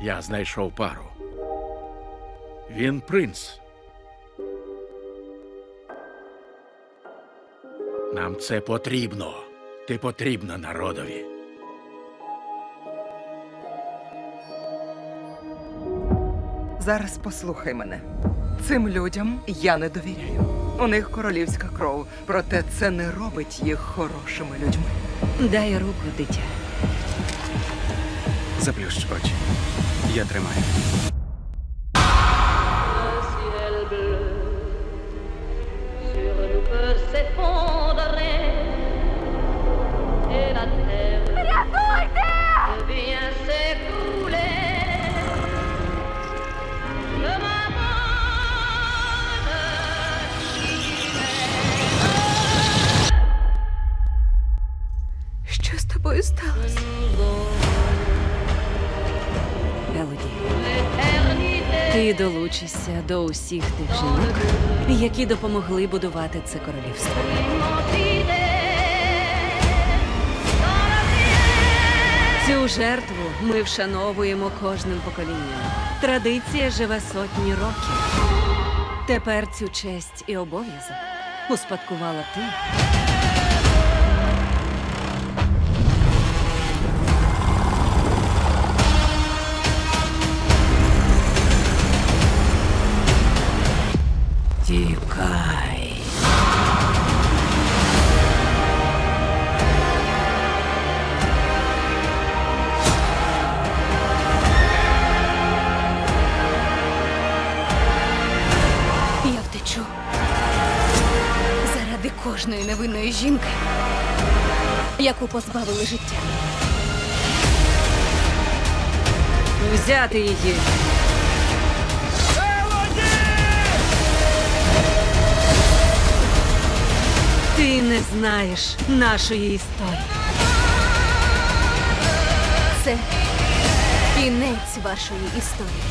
Я знайшов пару. Він принц. Нам це потрібно. Ти потрібна народові. Зараз послухай мене. Цим людям я не довіряю. У них королівська кров, проте це не робить їх хорошими людьми. Дай руку, дитя. Заплющ очі. Я тримаю. Що з тобою сталося? Елоді, ти долучишся до усіх тих жінок, які допомогли будувати це королівство. Цю жертву ми вшановуємо кожним поколінням. Традиція живе сотні років. Тепер цю честь і обов'язок успадкувала ти. Тікай. Я втечу заради кожної невинної жінки, яку позбавили життя. Взяти її. Ти не знаєш нашої історії. Це кінець вашої історії.